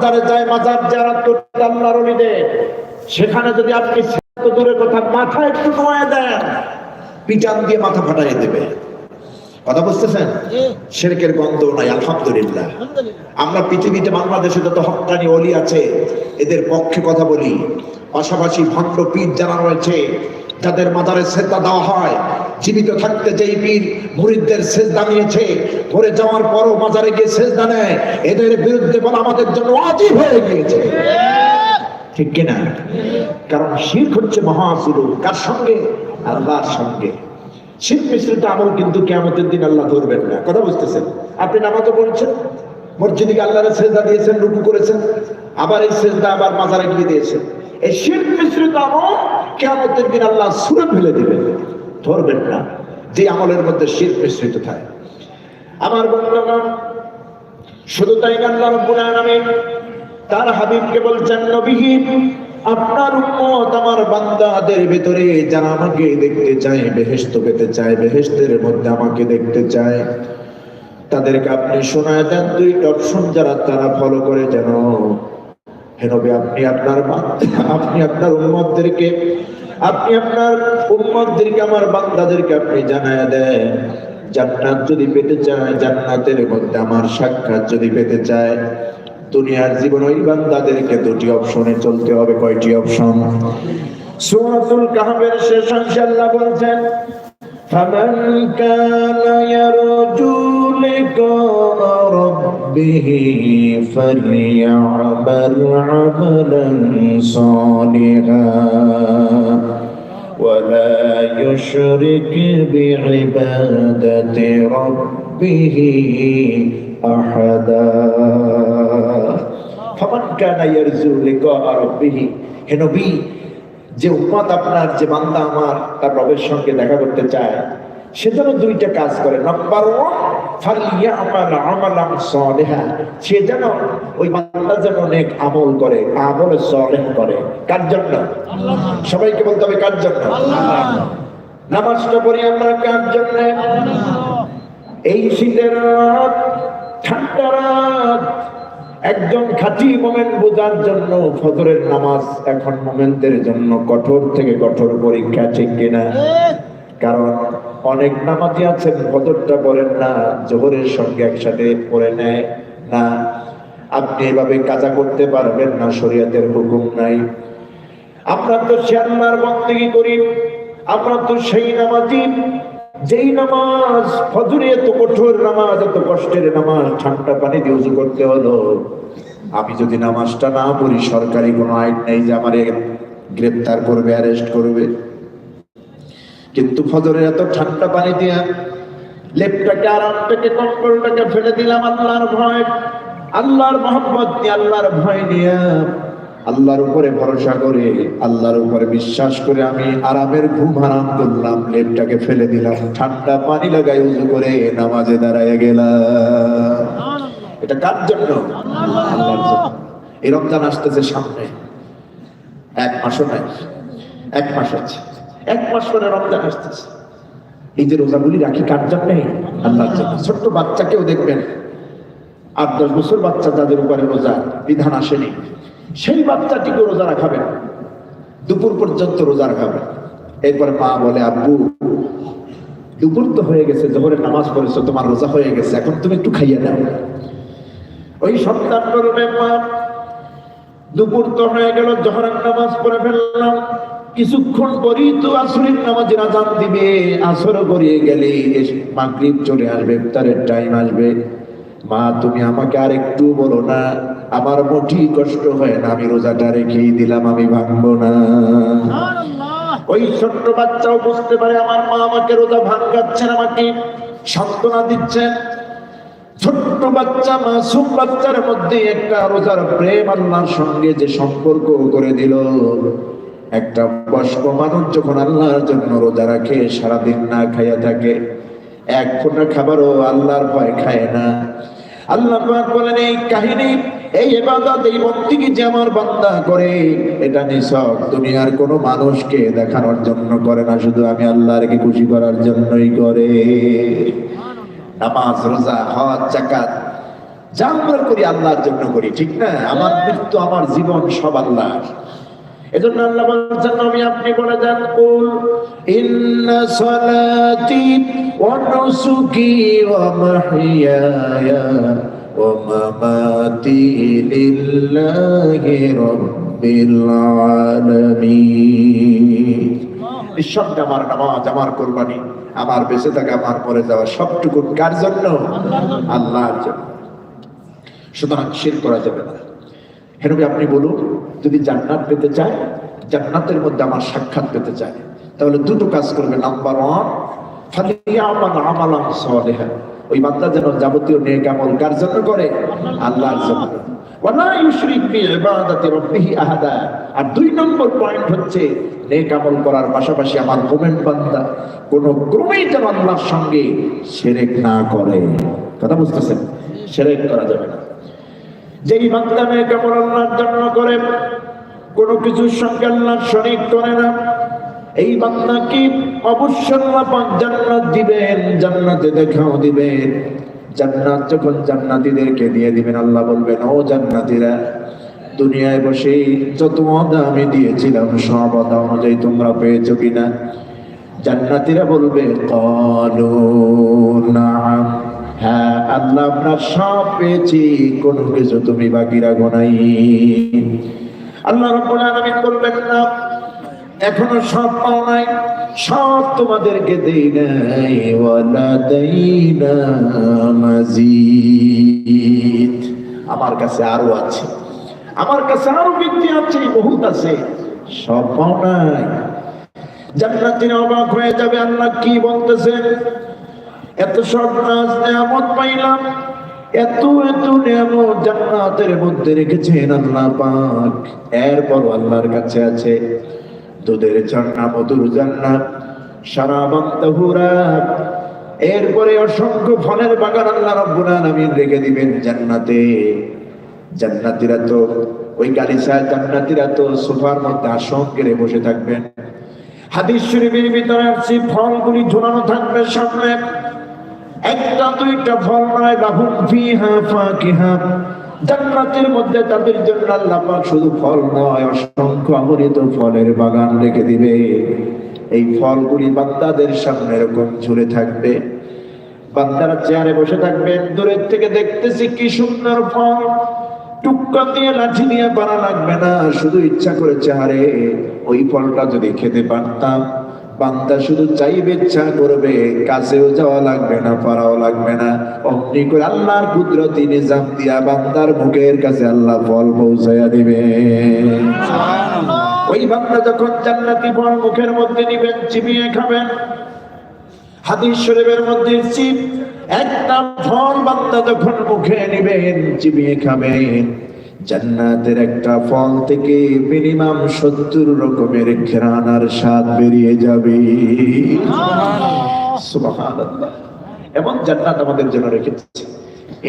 মাজারে যায় মাজার যারা করতে আল্লাহর অলিদের সেখানে যদি আপনি তো দূরের কথা মাথা একটু নোয়া দেন পিটান দিয়ে মাথা ফাটাই দেবে। কথা বুঝতেছেন? শেরকের গন্ধ নাই আলহামদুলিল্লাহ। আমরা পৃথিবীতে বাংলাদেশে যত হকানি অলি আছে এদের পক্ষে কথা বলি। পাশাপাশি ভণ্ড পীর যারা রয়েছে যাদের মাদারে শ্রদ্ধা দেওয়া হয়, জীবিত থাকতে যেই পীর মুরিদদের শ্রদ্ধা নিয়েছে মরে যাওয়ার পরও মাজারে গিয়ে শ্রদ্ধা নেয়, এদের বিরুদ্ধে বলা আমাদের জন্য অজীব হয়ে গিয়েছে। ঠিক কিনা? কারণ শির্ক হচ্ছে মহাসুরু কার সঙ্গে? আল্লাহর সঙ্গে। শিল্প মিশ্রিত আমল কিন্তু কেমতের দিন আল্লাহ ধরবেন না। কথা বুঝতেছেন? আপনি নামাজও পড়েছেন, মসজিদে গিয়ে আল্লাহর সেজদা দিয়েছেন, রুকু করেছেন, আবার এই সেজদা আবার মাজারে গিয়ে দিয়েছেন। এই শিল্প মিশ্রিত আমল কেমতের দিন আল্লাহ সুরে ফেলে দিবেন। ধরবেন না, যে আমলের মধ্যে শিল্প মিশ্রিত থাকে। আমার বন্ধুগণ, শুধু তাই আল্লাহ রব্বুল আলামিন তার হাবিবকে বলছেন নবীহীন আপনার উম্মত আমার বান্দাদের ভিতরে যারা আমাকে দেখতে চায়, বেহেশত পেতে চায়, বেহেশতের মধ্যে আমাকে দেখতে চায়, তাদেরকে আপনি শোনায় দেন দুইটা অপশন যারা তারা ফলো করে, যেন আপনি আপনার আপনি আপনার উন্মতদেরকে আপনি আপনার আমার বান্দাদেরকে আপনি জানায় দেন। জান্নাত যদি পেতে চায়, জান্নাতের মধ্যে আমার সাক্ষাৎ যদি পেতে চায়, দুনিয়ার জীবন ওই বান্দাদেরকে দুটি অপশনে চলতে হবে, কয়টি অপশন? সূরাতুল কাহফের শেষ অংশে আল্লাহ বলেন ফামান কানা ইয়ারজু لقاء ربه فليعمل عملا صالحا ولا يشرك بعبادة ربه أحدا فمن كان يرجو لقاء ربه হে নবী যে উম্মত আপনার যে বান্দা আমার তার রবের সঙ্গে দেখা করতে চায় সে যেন দুইটা কাজ করে নাম্বার ওয়ান সে যেন ওই বান্দা যেন অনেক আমল করে, আমল সলেহ করে। কার জন্য? সবাইকে বলতে হবে কার জন্য? নামাজটা পড়ি আমরা কার জন্য? এই শীতের রাত, ঠান্ডা রাত। একজন খাঁটি মোমেন্ট বোঝার জন্য ফজরের নামাজ এখন মোমেন্টের জন্য কঠোর থেকে কঠোর পরীক্ষা, ঠিক কিনা? কারণ অনেক নামাজি আছেন ফজরটা পড়েন না, জোহরের সঙ্গে একসাথে পড়ে নেয় না। আপনি এভাবে কাজা করতে পারবেন না, শরীয়তের হুকুম নাই। আমরা তো আল্লাহর বন্দেগী করি, আমরা তো সেই নামাজি। যেই নামাজ, ফজরে এত কঠোর নামাজ, এত কষ্টের নামাজ, ঠান্ডা পানি দিয়ে উজু করতে হলো। আমি যদি নামাজটা না পড়ি, সরকারি কোনো আইন নেই যে আমার গ্রেপ্তার করবে, অ্যারেস্ট করবে। কিন্তু ফজরের এত ঠান্ডা পানি দিয়া লেপটাকে, আরামটাকে, কম্বলটাকে ফেলে দিলাম আল্লাহর ভয়। আল্লাহর মোহাম্মদ নিয়ে, আল্লাহর ভয় নিয়ে। আল্লাহর উপরে ভরসা করে, আল্লাহর উপরে বিশ্বাস করে আমি আরামের ঘুম হারাম করলাম, লেপটাকে ফেলে দিলাম। ঠান্ডা পানি লাগাই উজু করে নামাজে দাঁড়ায় গেলাম। এটা কার জন্য? আল্লাহর জন্য। এই রমজান আসতেছে সামনে। এক মাসও নাই এক মাস আছে এক মাস পরে রমজান আসতেছে। এই যে রোজাগুলি রাখি কার জন্যে? আল্লাহর জন্য। ছোট্ট বাচ্চাকেও দেখবেন, আট দশ বছর বাচ্চা যাদের উপরে রোজা, বিধান আসেনি, সেই বাচ্চাটিকে রোজা রাখাবেন। দুপুর পর্যন্ত রোজা রাখাবেন। এরপরে মা বলে, আব্বু, দুপুর তো হয়ে গেছে জোহরের নামাজ পড়েছো, তোমার রোজা হয়ে গেছে, এখন তুমি একটু খাইয়ে দাও ওই সন্তান বলবে মা, দুপুর তো হয়ে গেল, জহরের নামাজ পড়ে ফেললাম। কিছুক্ষণ পরই তো আসরের নামাজের আজান দিবে আসর করিয়ে গেলে মাগরিব চলে আসবে ইফতারের টাইম আসবে। মা তুমি আমাকে আর একটু বলো না আমার মোটি কষ্ট হয় না আমি রোজাটা রেখেই দিলাম আমি ভাঙবো না। ওই ছোট্ট বাচ্চাও বুঝতে পারে আমার মা আমাকে রোজা ভাঙাচ্ছেন আমাকে সান্ত্বনা দিচ্ছেন। ছোট্ট বাচ্চা মাসুম বাচ্চার মধ্যে একটা রোজার প্রেম আল্লাহর সঙ্গে যে সম্পর্ক করে দিল। একটা বয়স্ক মানুষ যখন আল্লাহর জন্য রোজা রাখে, সারাদিন না খাইয়া থাকে, এক ফোঁটা খাবারও আল্লাহর ভয় খায় না। আল্লাহ বলেন, এই কাহিনী, এই ইবাদত, এই বন্দিগি যে আমার বান্দা করে? এটা নিছক, দুনিয়ার কোনো মানুষকে দেখানোর জন্য করে না, শুধু আমি আল্লাহকে খুশি করার জন্যই করে। নামাজ, রোজা, হজ জাকাত যা আমরা করি আল্লাহর জন্য করি, ঠিক না? আমার মৃত্যু, আমার জীবন সব আল্লাহ এজন্য আল্লাহ বলছেন, আমি আপনি বলে দেন কুল ইন্না সালাতি ওয়া নুসুকি ওয়া মাহইয়ায়া ওয়া মামাতি লিল্লাহি রাব্বিল আলামিন। আমার নামাজ, আমার কোরবানি, আমার বেঁচে থাকা, আমার পরে যাওয়া সবটুকু কার জন্য? আল্লাহর জন্য। সুতরাং শির করা যাবে না। হেনবি, আপনি বলুন, যদি জান্নাত পেতে চায়, জান্নাতের মধ্যে আমার সাক্ষাৎ পেতে চায়, তাহলে দুটো কাজ করবে। নাম্বার ওয়ান ওই যেন যাবতীয় কার জন্য করে? আল্লাহর জন্য। আর দুই নম্বর পয়েন্ট হচ্ছে, নেক করার পাশাপাশি আমার মোমেন্ট বান্দা, কোন ক্রমেই যেন আল্লাহর সঙ্গে শিরক না করে। কথা বুঝতেছেন? সেরেক করা যাবে না। যেই বান্দা আমল আল্লাহর জন্য করে, কোনো কিছুর সঙ্গে আল্লাহর শরীক করে না। এই বান্দাকে অবশ্যই আল্লাহ পাক জান্নাত দিবেন, জান্নাতে দেখাও দিবেন। জান্নাত যখন জান্নাতীদেরকে দিয়ে দিবেন, আল্লাহ বলবেন, ও জান্নাতীরা, দুনিয়ায় বসে যত ওয়াদা আমি দিয়েছিলাম, সব ওয়াদা অনুযায়ী তোমরা পেয়েছ কিনা? জান্নাতীরা বলবে, কলু নাম হ্যাঁ আল্লাহ, আমরা সব পেয়েছি। কোনো কিছু তুমি বাকি রাখো নাই। আল্লাহ রাব্বুল আলামিন বলবেন, না, এখনও সব পাও নাই, সব তোমাদেরকে দেই নাই। ওয়ালা দাইনা মাজিদ। আমার কাছে আরও আছে। আমার কাছে আরও বৃদ্ধি আছে, বহুত আছে। সব পাও নাই। জান্নাতীরা অবাক হয়ে যাবে, আল্লাহ কি বলতেছেন এত নাজ নিয়ামত পাইলাম, এত এত নিয়ামত জান্নাতের মধ্যে রেখেছেন আল্লাহ পাক। এরপর আল্লাহর কাছে আছে দুধের ঝর্ণা, মধুর জান্নাত সারাবান তাহুরা এরপরে অসংখ্য ফলের বাগান আল্লাহ রব্বুল আলামিন রেখে দিবেন জান্নাতে। জান্নাতীরা তো, ওই গালিসা জান্নাতীরা তো সোফার মধ্যে আসন কেড়ে বসে থাকবেন। হাদিস শরীফের ভিতরে আসছে, ফলগুলি ঝোলানো থাকবে সামনে। একটা দুইটা ফল নয় লাহুম ফিহা ফাকিহা। জান্নাতের মধ্যে তাদের জন্য আল্লাহ পাক শুধু ফল নয়, অসংখ্য অমৃত ফলের বাগান রেখে দিবে। এই ফলগুলি বান্দাদের সামনে এরকম ঝুলে থাকবে। বান্দারা চেয়ারে বসে থাকবে, দূরের থেকে দেখতেছি কি সুন্দর ফল। টুক্কা দিয়ে লাঠি দিয়ে পারা লাগবে না, শুধু ইচ্ছা করে চেহারে। ওই ফলটা যদি খেতে পারতাম বান্দা শুধু চাইবে ইচ্ছা করবে কাছেও যাওয়া লাগবে না পারাও লাগবে না। অমনি করে আল্লাহর কুদরতি নিজাম দিয়া বান্দার মুখের কাছে আল্লাহ ফল পৌঁছাইয়া দিবে। ওই বান্দা যখন জান্নাতি ফল মুখের মধ্যে নিবেন চিবিয়ে খাবেন হাদিস শরীফের মধ্যে চিপ একটা ফল বান্দা যখন মুখে নিবেন চিবিয়ে খাবেন। জান্নাতের একটা ফল থেকে মিনিমাম সত্তর রকমের ঘ্রাণার স্বাদ বেরিয়ে যাবে। এমন জান্নাত আমাদের জন্য রেখেছে।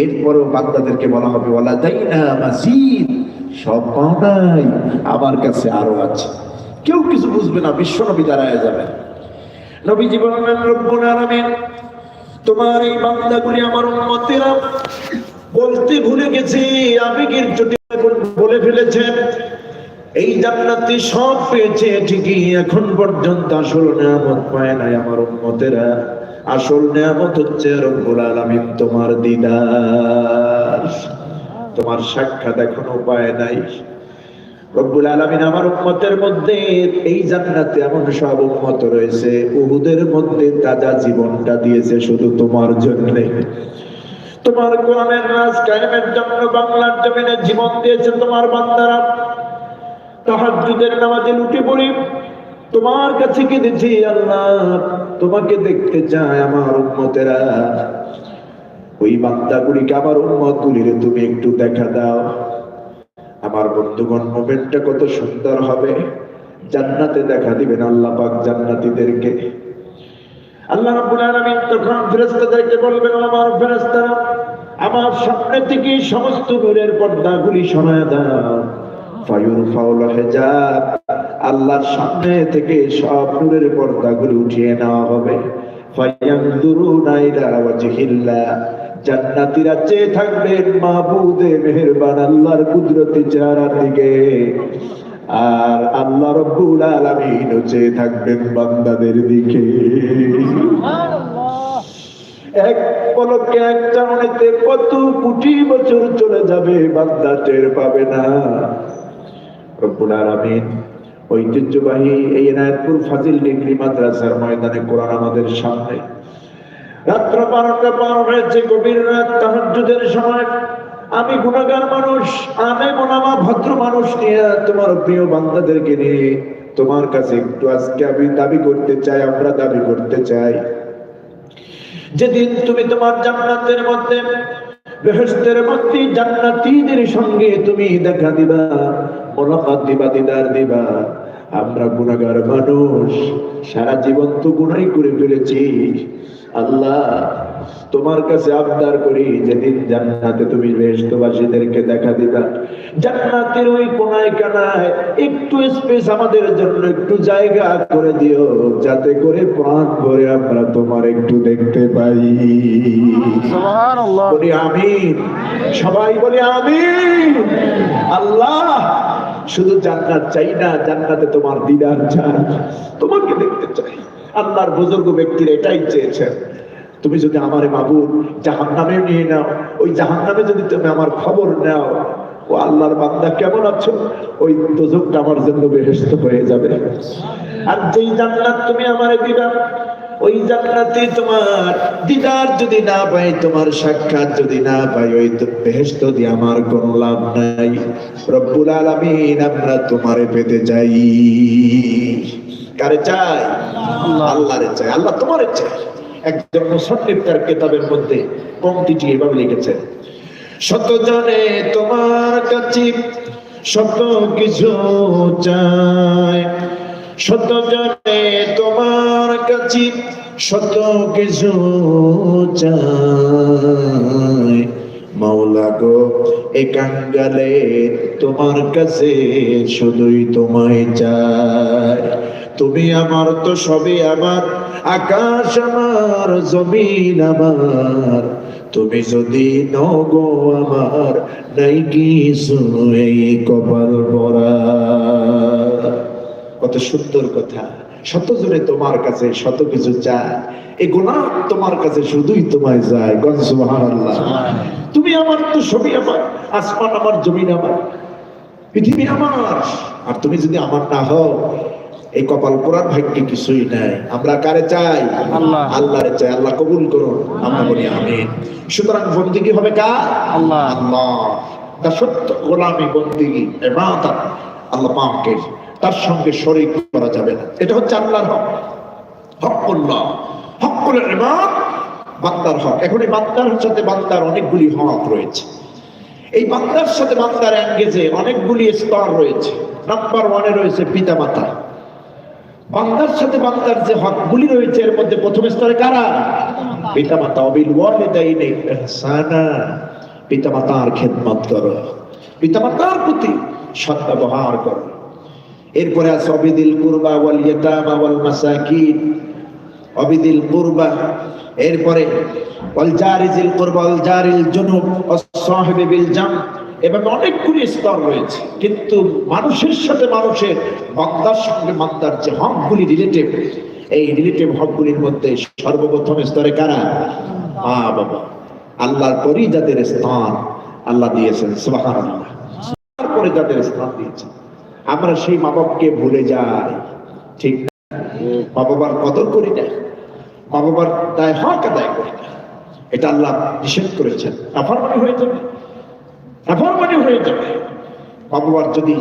এরপরও বান্দাদেরকে বলা হবে ওয়ালা দাইনা মাসিদ। সব পাও নাই আমার কাছে আরও আছে। কেউ কিছু বুঝবে না বিশ্ব নবী দাঁড়ায় যাবে নবীজি বললেন রব্বুল আলামিন তোমার এই বান্দাগুলি আমার উম্মতেরা বলতে ভুলে গেছি আবেগের চোটে বলে ফেলেছেন এই জান্নাতি সব পেয়েছে ঠিকই, এখন পর্যন্ত আসল নিয়ামত পায় নাই আমার উম্মতেরা। আসল নিয়ামত হচ্ছে রব্বুল আলামিন তোমার দিদার। তোমার সাক্ষাৎ এখনও পায় নাই। রব্বুল আলামিন আমার উম্মতের মধ্যে, এই জান্নাতে এমন সব উম্মত রয়েছে, উহুদের মধ্যে তাজা জীবনটা দিয়েছে শুধু তোমার জন্য। তোমার কোরআনের রাজ কায়েমের জন্য বাংলার জমিনে জীবন দিয়েছে তোমার বান্দারা। তাহাজ্জুদের নামাজে লুটে পড়ি। তোমার কাছে কেঁদেছি আল্লাহ, তোমাকে দেখতে চায় আমার উম্মতেরা। ওই বান্দাগুলিকে আমার উম্মত গুলিরে তুমি একটু দেখা দাও। আমার বন্ধুগণ মোমেন্টটা কত সুন্দর হবে। জান্নাতে দেখা দিবেন আল্লাহ পাক জান্নাতীদেরকে। আল্লাহ রাব্বুল আলামিন তখন ফেরেশতাদেরকে বলবেন, আমার ফেরেশতারা আমার সামনে থেকে সমস্ত নূরের পর্দাগুলি সরায় দাও। আল্লাহর সামনে থেকে সব নূরের উঠিয়ে নেওয়া হবে। চেয়ে থাকবেন মাহবুদে, মেহেরবান আল্লাহর কুদরতি চেহারার দিকে। আর আল্লাহ রব্বুল আলামিন চেয়ে থাকবেন বান্দাদের দিকে। এক পলকে এক চাউনিতে কত কোটি বছর চলে যাবে বান্দা টের পাবে না। ঐতিহ্যবাহী এই এনায়তপুর ফাজিল ডিগ্রি মাদ্রাসার ময়দানে কোরআন আমাদের সামনে। রাত্র বারোটা পার হয়েছে, গভীর রাত তাহাজ্জুদের সময়। আমি গুণাগার মানুষ, আমি মোনামা ভদ্র মানুষ নিয়ে তোমার প্রিয় বান্দাদেরকে নিয়ে তোমার কাছে একটু আজকে আমি দাবি করতে চাই, আমরা দাবি করতে চাই। যেদিন তুমি তোমার জান্নাতের মধ্যে বেহস্তের মধ্যে জান্নাতীদের সঙ্গে তুমি দেখা দিবা, মোলাকাত দিবা, দিদার দিবা, আমরা গুণাগার মানুষ, সারা জীবন তো গুণাই করে ফেলেছি। আল্লাহ তোমার কাছে আবদার করি যেদিন জান্নাতে তুমি বেহেশতবাসীদেরকে দেখা দিবা। জান্নাতের ওই কোনায় কানায় একটু স্পেস আমাদের জন্য একটু জায়গা করে দিও যাতে করে প্রাণ ভরে আমরা তোমার একটু দেখতে পাই। বলি আমিন। সবাই বলি আমিন। আল্লাহ শুধু জান্নাত চাই না জান্নাতে তোমার দিদার চাই। তোমাকে দেখতে চাই। আল্লাহর বুজুর্গ ব্যক্তিরা এটাই চেয়েছেন। তুমি যদি আমার মাবুদ জাহান নামে নিয়ে নাও, ওই জাহান নামে যদি তুমি আমার খবর নাও, ও আল্লাহর বান্দা কেমন আছো? ওই দোজকটা আমার জন্য বেহেস্ত হয়ে যাবে। আর যেই জান্নাত তুমি আমারে দিবা, ওই জান্নাতে তোমার দিদার যদি না পাই তোমার সাক্ষাৎ যদি না পাই ওই তো বেহেশত দিয়ে আমার কোনো লাভ নাই। রব্বুল আলামিন, আমরা তোমারে পেতে চাই। কারে চাই? আল্লাহরে চাই। আল্লাহ তোমারে চাই। একজন মুসন্নিফ তার কিতাবের মধ্যে পংক্তিটি এভাবে লিখেছেন শত জনে তোমার কাছে শত কিছু চায় শত জনে তোমার কাছে শত কিছু চায় মাওলা গো, এ কাঙ্গালে তোমার কাছে শুধুই তোমায় চায় তুমি আমার তো সবই আমার, আকাশ আমার, জমিন আমার। তুমি যদি নগো আমার, নাই কিছু এই কপাল পরা কত সুন্দর কথা। শত জনে তোমার কাছে শত কিছু চায়। এই গুণা তোমার কাছে শুধুই তোমায় যায় সুবহানাল্লাহ। তুমি আমার তো সবই আমার, আসমান আমার, জমিন আমার, পৃথিবী আমার। আর তুমি যদি আমার না হও এই কপাল কোরআন ভাগ্যে কিছুই নাই। আমরা কারে চাই? আল্লাহ। আল্লাহরে চাই। আল্লাহ কবুল করুন। আমরা বলি আমিন। সুতরাং বন্দিগি হবে কার? আল্লাহ। আল্লাহ। তার সত্য গোলামি বন্দিগি এবাদত আল্লাহ পাকের তার সঙ্গে শরীক করা যাবে না। এটা হচ্ছে আল্লাহর হক। হকুল্লাহ। হকুল ইবাদ বান্দার হক। এখন এই বান্দার সাথে বান্দার অনেকগুলি হক রয়েছে। এই বান্দার সাথে বান্দার এঙ্গেজে অনেকগুলি স্তর রয়েছে। নাম্বার ওয়ানে রয়েছে পিতা মাতা বান্দার সাথে বান্দার যে হকগুলি রয়েছে, এর মধ্যে প্রথম স্তরে কারা? পিতা মাতা অবিল ওয়ালিদাইনি ইহসানা। পিতা মাতার খেদমত করো। পিতা মাতার প্রতি সৎ ব্যবহার করো। এরপরে আছে অবিদিল কুরবা ওয়াল ইয়াতামা ওয়াল মাসাকিন। অবিদিল কুরবা। এরপরে ওয়াল জারিজিল কুরবা ওয়াল জারিল জুনুব। ওয়াস সাহিবি বিল জাম। এভাবে অনেকগুলি স্তর রয়েছে। কিন্তু মানুষের সাথে মানুষের বান্দার সঙ্গে বান্দার যে হকগুলি রিলেটিভ এই রিলেটিভ হকগুলির মধ্যে সর্বপ্রথম স্তরে কারা? মা, বাবা। আল্লাহর পরই যাদের স্থান আল্লাহ দিয়েছেন, সুবহানাল্লাহ। তারপরে যাদের স্থান দিয়েছেন, আমরা সেই মা বাবাকে ভুলে যাই। ঠিক? মা বাবার কদর করি না। মা বাবার দায় হক আদায় করি না। এটা আল্লাহ নিষেধ করেছেন। নাফরমানি হয়ে যাবে। নাফরমানি হয়ে যাবে। মা যদি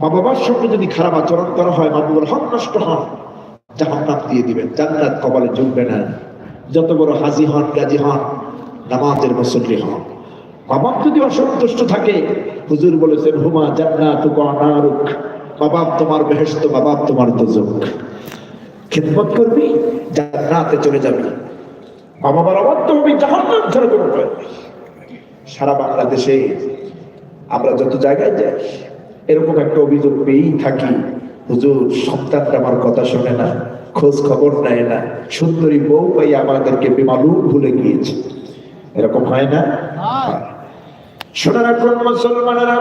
মা বাবার সঙ্গে যদি খারাপ আচরণ করা হয় মা হক নষ্ট হয়, জাহান্নাম দিয়ে দিবেন, জান্নাত কপালে জুটবে না। যত বড় হাজি হন, গাজী হন, নামাজের মুসল্লি হন। বাবা যদি অসন্তুষ্ট থাকে, হুজুর বলেছেন, হুমা জান্নাত নারুক। বাবাব তোমার বেহেশত, বাবাব তোমার দোজক। খেদমত করবি, জান্নাতে চলে যাবি। মা বাবার অবাধ্য হবি, জাহান্নাম ছাড়া কোনো। সারা বাংলাদেশে আমরা যত জায়গায় যাই এরকম একটা অভিযোগ পেয়েই থাকি। হুজুর সন্তানটা আমার কথা শোনে না খোঁজ খবর নেয় না। সুন্দরী বউ পাই আমাদেরকে বেমালুম ভুলে গিয়েছে। এরকম হয় না? শোনার শোনা রাখুন মুসলমানেরা